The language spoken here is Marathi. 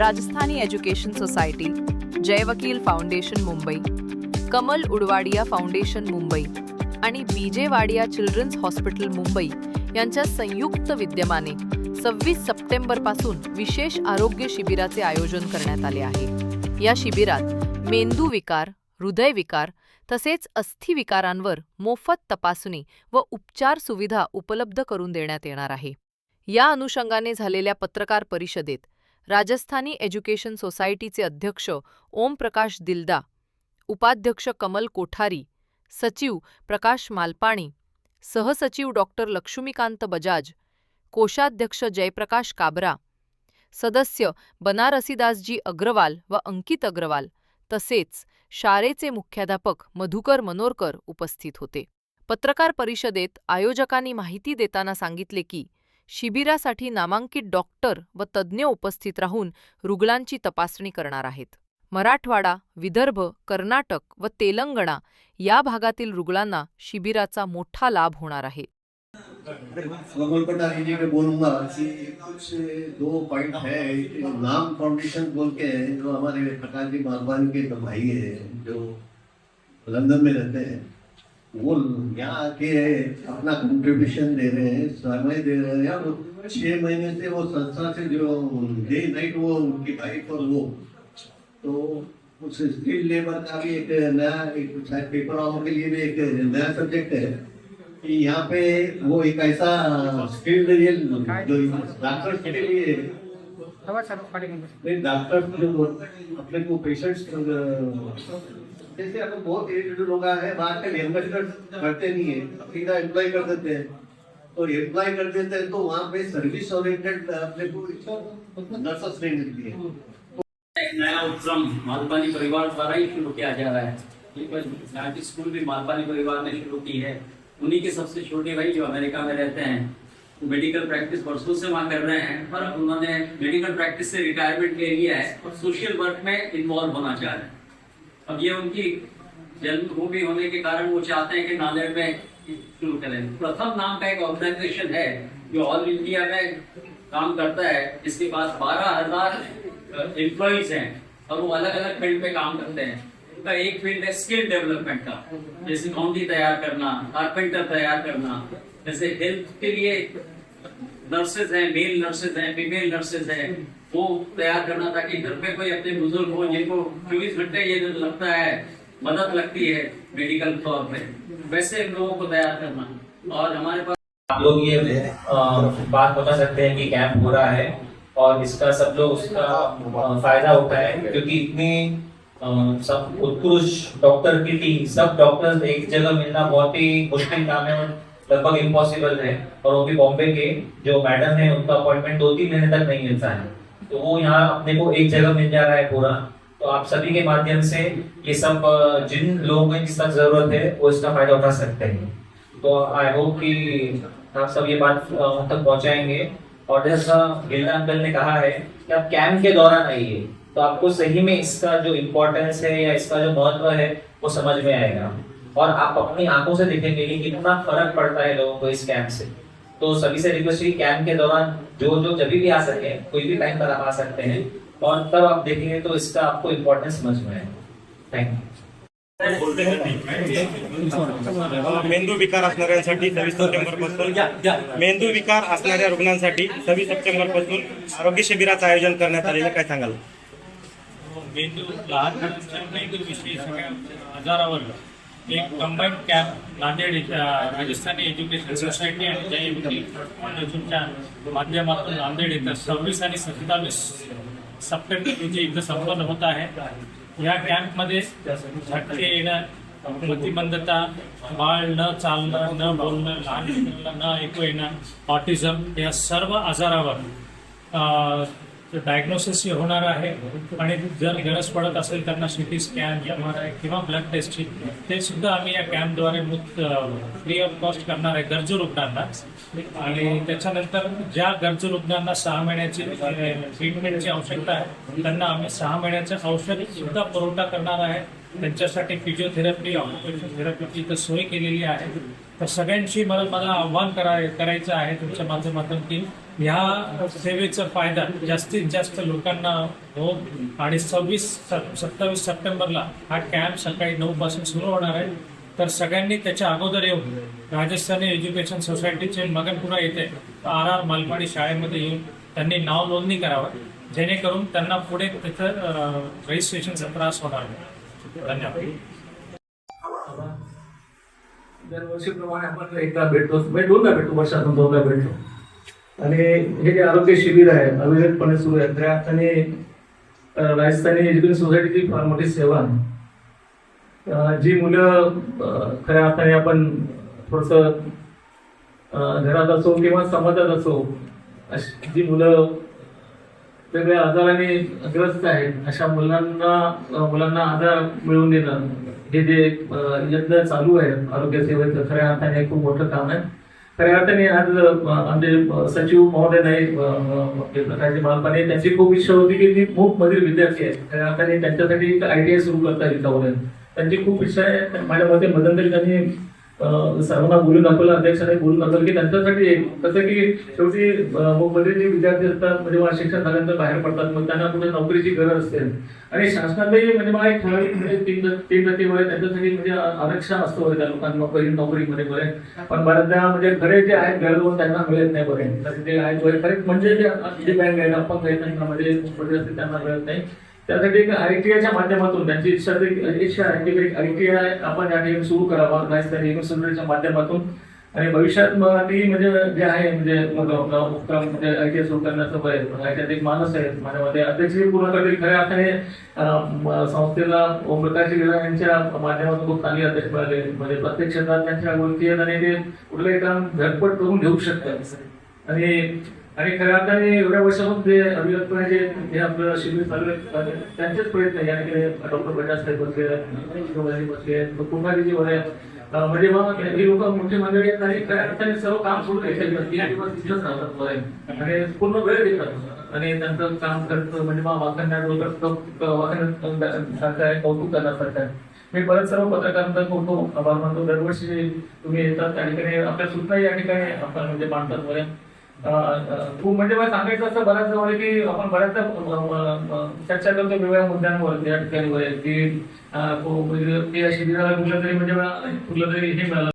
Rajasthani education society Jai Vakil foundation Mumbai Kamal Udwadia foundation Mumbai आणि BJ Wadia children's hospital Mumbai यांच्या संयुक्त विद्यमाने सव्वीस सप्टेंबरपासून विशेष आरोग्य शिबिराचे आयोजन करण्यात आले आहे. या शिबिरात मेंदू विकार हृदयविकार तसेच अस्थिविकारांवर मोफत तपासणी व उपचार सुविधा उपलब्ध करून देण्यात येणार आहे. या अनुषंगाने झालेल्या पत्रकार परिषदेत राजस्थानी एज्युकेशन सोसायटीचे अध्यक्ष ओमप्रकाश दिलदा उपाध्यक्ष कमल कोठारी सचिव प्रकाश मालपाणी सहसचिव डॉक्टर लक्ष्मीकांत बजाज कोषाध्यक्ष जयप्रकाश काबरा सदस्य बनारसीदासजी अग्रवाल व अंकित अग्रवाल तसेच शाळेचे मुख्याध्यापक मधुकर मनोरकर उपस्थित होते. पत्रकार परिषदेत आयोजकांनी माहिती देताना सांगितले की शिबिरासाठी नामांकित डॉक्टर व तज्ज्ञ उपस्थित राहून रुग्णांची तपासणी करणार आहेत. मराठवाडा विदर्भ कर्नाटक व तेलंगणा या भागातील रुग्णांना शिबिराचा मोठा लाभ होणार आहे. दो पॉइंट है नाम फाउंडेशन बोल के जो हमारे प्रकाश जी के भाई है जो लंदन में रहते हैं। वो यहाँ आके अपना कंट्रीब्यूशन दे रहे हैं समय दे रहे हैं। और छह महीने से वो संस्था से जो डे नाइट वो उनकी वाइफ और वो। तो उस स्किल लेबर का भी एक नया एक शायद पेपर वालों के लिए भी एक नया सब्जेक्ट है कि यहाँ पे वो एक ऐसा स्किल्ड जो डॉक्टर के लिए नहीं डॉक्टर जो अपने को पेशेंट्स जैसे अब बहुत एजेड लोग हैं बाहर के एम्बेसडर करते नहीं है, सीधा एम्प्लॉय कर देते हैं। तो एम्प्लॉय कर देते हैं तो वहाँ पे सर्विस ओरिएंटेड अपने को नर्सेस नहीं मिलती है। नया उपक्रम मालपानी परिवार द्वारा ही शुरू किया जा रहा है। स्कूल भी मालपानी परिवार ने शुरू की है। उन्हीं के सबसे छोटे भाई जो अमेरिका में रहते हैं मेडिकल प्रैक्टिस वर्षों से वहाँ कर रहे हैं, पर उन्होंने मेडिकल प्रैक्टिस से रिटायरमेंट ले लिया है और सोशल वर्क में इन्वॉल्व होना चाह रहे हैं। अब ये उनकी जन्मभूमि होने के कारण वो चाहते हैं कि नांदेड़ में शुरू करें। प्रथम नाम का एक ऑर्गेनाइजेशन है जो ऑल इंडिया में काम करता है। जिसके पास बारह हज़ार एम्प्लॉइज हैं और वो अलग अलग फ़ील्ड पे काम करते हैं। उनका एक फ़ील्ड है स्किल डेवलपमेंट का, जैसे बाउंड्री तैयार करना कारपेंटर तैयार करना, जैसे हेल्थ के लिए नर्सेज हैं मेल नर्सेज हैं फीमेल नर्सेज हैं। वो तैयार करना ताकि घर पे कोई अपने बुज़ुर्ग हो जिनको चौबीस घंटे ये लगता है, मदद लगती है मेडिकल तौर पे वैसे लोगों को तैयार करना। और हमारे पास आप लोग ये बात बता सकते हैं कि कैंप हो रहा है और इसका सब लोग उसका फ़ायदा उठाए क्योंकि इतनी सब उत्कृष्ट डॉक्टर की टीम सब डॉक्टर्स एक जगह मिलना बहुत ही मुश्किल काम है लगभग इम्पॉसिबल है। और वो भी बॉम्बे के जो मैडम है, उनका अपॉइंटमेंट दो तीन महीने तक नहीं मिलता है। तो वो यहाँ अपने को एक जगह मिल जा रहा है पूरा। तो आप सभी के माध्यम से ये सब जिन लोगों को इसका ज़रूरत है, वो इसका फ़ायदा उठा सकते हैं। तो आई होप कि आप सब ये बात उन तक पहुंचाएँगे। और जैसा गिल्डा अंकल ने कहा है कि आप कैंप के दौरान आइए तो आपको सही में इसका जो इम्पोर्टेंस है या इसका जो महत्व है, वो समझ में आएगा। और आप अपनी आँखों से देखेंगे कि कितना फ़र्क पड़ता है लोगों को इस कैंप से। तो सभी से रिक्वेस्ट है कि कैंप के दौरान जो जो जब भी आ सके कोई भी टाइम पर आप आ सकते हैं। और तब आप देखेंगे तो इसका आपको इम्पोर्टेंस समझ में आएगा। थैंक यू मेंदू विकार असणाऱ्यांसाठी सव्वीस सप्टेंबरपासून मेंदू विकार असणाऱ्या रुग्णांसाठी सव्वीस सप्टेंबरपासून आरोग्य शिबिराचं आयोजन करण्यात आलेलं काय सांगाल? मेंदू लहान आजारावर एक combined camp Nanded Rajasthani education society आणि जय वकील माध्यमातून नांदेड इथं सव्वीस आणि सत्तावीस सप्टेंबर रोजी इथं संपन्न होत आहे. या कॅम्पमध्ये झटके येणं प्रतिबंधता बाळ न चालणं न बोलणं लहान न ऐकू येणं ऑटिझम या सर्व आजारावर डायग्नोसिस होणार आहे आणि जर गरज पडत असेल त्यांना CT scan M R I किंवा ब्लड टेस्टची ते सुद्धा आम्ही या कॅम्पद्वारे मुक्त फ्री ऑफ कॉस्ट करणार आहे गरजू रुग्णांना. आणि त्याच्यानंतर ज्या गरजू रुग्णांना सहा महिन्याची ट्रीटमेंटची आवश्यकता आहे त्यांना आम्ही सहा महिन्याचं औषध सुद्धा पुरवठा करणार आहे. त्यांच्यासाठी फिजिओथेरपी ऑक्युपेशन थेरपीची इथं सोय केलेली आहे. तर सगळ्यांशी मला मला आव्हान करा करायचं आहे तुमच्या माध्यमातून की ह्या सेवेचा फायदा जास्तीत जास्त लोकांना हो आणि सव्वीस सत्तावीस सप्टेंबरला हा कॅम्प सकाळी नऊ पासून सुरू होणार आहे. तर सगळ्यांनी त्याच्या अगोदर येऊन राजस्थानी एज्युकेशन सोसायटीचे मगनपुरा येथे आर आर मालपाडी शाळेमध्ये येऊन त्यांनी नाव नोंदणी करावं. जेणेकरून त्यांना पुढे तिथं रजिस्ट्रेशनचा त्रास होणार नाही. धन्यवाद. दरवर्षीप्रमाणे आपण एकदा भेटतो म्हणजे दोनदा वर्षातून दोनदा भेटतो. आणि हे जे आरोग्य शिबिर आहे अविरतपणे सुरू आहे त्या अर्थाने राजस्थानी एज्युकेशन सोसायटीची फार मोठी सेवा आहे. जी मुलं खऱ्या अर्थाने आपण थोडस घरात असो किंवा समाजात असो अशी जी मुलं वेगवेगळ्या आजाराने ग्रस्त आहेत. अशा मुलांना मुलांना आधार मिळवून देणं हे जे अं, यज्ञ चालू आहे आरोग्य सेवेचं खऱ्या अर्थाने हे खूप मोठं काम आहे. खऱ्या अर्थाने आज आमचे सचिव महोदय नाही प्रकाशजी मालपाने त्यांची खूप इच्छा होती की ती खूप मधील विद्यार्थी आहेत खऱ्या अर्थाने त्यांच्यासाठी आय टी आय सुरू करता येईल त्यांची खूप इच्छा आहे. माझ्या मते मध्यंतरी त्यांनी सर्वांना बोलून दाखवलं अध्यक्षाने बोलून दाखवलं की त्यांच्यासाठी कसं की शेवटी मध्ये जे विद्यार्थी असतात म्हणजे मला शिक्षण झाल्यानंतर बाहेर पडतात मग त्यांना कुठे नोकरीची गरज असते. आणि शासनातही म्हणजे मला एक ठराविक म्हणजे तीन तीन टक्के वय त्यांच्यासाठी म्हणजे आरक्षण असतं वगैरे त्या लोकांना नोकरी नोकरीमध्ये वगैरे. पण बऱ्याचदा म्हणजे घरे जे आहेत लोन त्यांना मिळत नाही बरे. तर ते आहेत वगैरे. खरे म्हणजे जे जे बँक आहेत अपंग आहेत त्यांना म्हणजे त्यांना मिळत नाही. त्यासाठी एक आयटीआयच्या माध्यमातून त्यांची इच्छा इच्छा आहे की आयटीआय आपण या ठिकाणी सुरू करावा राजस्थानी युनिव्हर्सिटीच्या माध्यमातून. आणि भविष्यात ती म्हणजे जे आहे म्हणजे उपक्रम म्हणजे आयटीआय सुरू करण्याचं प्रयत्न आयटीआय एक माणूस आहे माझ्यामध्ये अध्यक्ष पूर्ण करतील. खऱ्या अर्थाने संस्थेला ओमप्रकाश गेला यांच्या माध्यमातून खूप चांगले अध्यक्ष मिळाले. म्हणजे प्रत्येक क्षेत्रात त्यांच्या गोष्टी आहेत आणि ते कुठलंही काम झटपट करून घेऊ शकतात. आणि आणि खऱ्या अर्थाने एवढ्या वर्षापासून जे अविरतपणे जे हे आपलं शिबिर चालू आहे त्यांचेच प्रयत्न आहे. याने डॉक्टर प्रकाश साहेब बसले आहेत, बसले कुमारीजी वगैरे. अं, म्हणजे मग ही लोक मोठी मंडळी आहेत आणि खऱ्या अर्थाने सर्व काम सोडून घ्यायचे तीन दिवस तिथेच राहतात आणि पूर्ण वेळ देतात. आणि त्यांचं काम करत म्हणजे मग वाखाणण्यात वगैरे वाखाणण्यासारखं आहे कौतुक करण्यासारखं आहे. मी परत सर्व पत्रकारांचा खूप आभार मानतो. दरवर्षी तुम्ही येतात त्या ठिकाणी आपल्या सूचना या ठिकाणी आपण म्हणजे मांडतात वगैरे. खूप म्हणजे मला सांगायचं असं बऱ्याच मला की आपण बऱ्याचदा चर्चा करतो वेगवेगळ्या मुद्द्यांवर या ठिकाणी वगैरे की अं, शिबिराला कुठलं तरी म्हणजे कुठलं तरी म्हणजे हे मिळालं